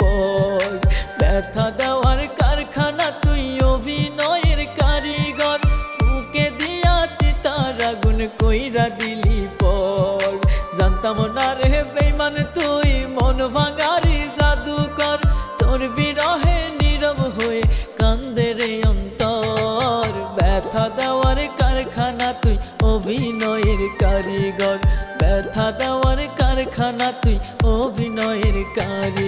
পর ব্যথা দেওয়ার কারখানা, তুই অভিনয়ের কারিগর। বুকে দিয়া চিতার আগুন, কইরা দিলি পর। জানতাম না রে বেমান তুই মন ভাঙারি জাদুকর। তোর বিরহে নীরব হয়ে কান্দে রে অন্তর। ব্যথা দেওয়ার কারখানা, তুই অভিনয়ের কারিগর। ব্যথা দেওয়ার কারখানা, তুই অভিনয়ের কারিগর।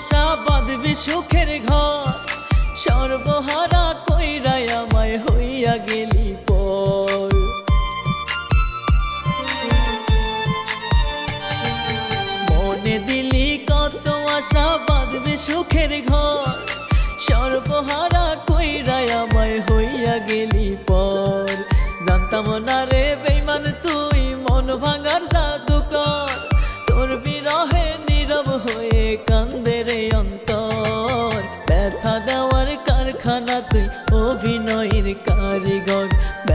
আশা বাঁধবি সুখের ঘর। সর্বহারা কইরাই আমায় হইয়া গেলি পর। মনে দিলি কত আশা বাঁধবি সুখের ঘর।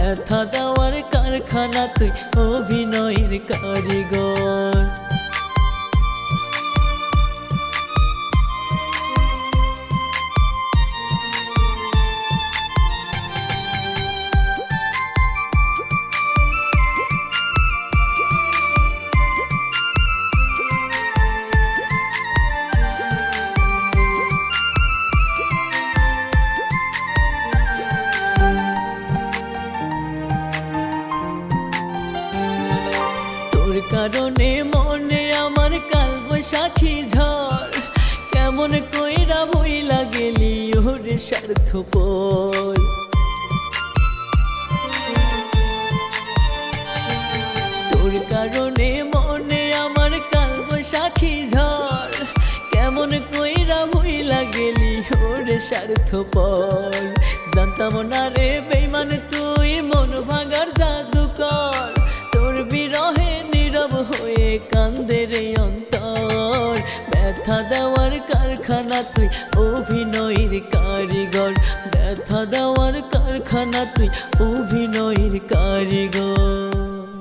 ব্যথা দেওয়ার কারখানা তুই অভিনয়ের কারিগর। কারণে মনে আমার কাল বৈশাখী ঝড়। কেমন কইরা ভইলা গেলি ওরে স্বার্থপর। তোর কারণে মনে আমার কাল বৈশাখী ঝড়। কেমন কইরা ভইলা গেলি ওরে স্বার্থপর। জানতাম না রে বেইমান, তুই মন ভাঙার জাদুকর কান্দের অন্তর। ব্যথা দেওয়ার কারখানা তুই অভিনয়ের কারিগর। ব্যথা দেওয়ার কারখানা তুই অভিনয়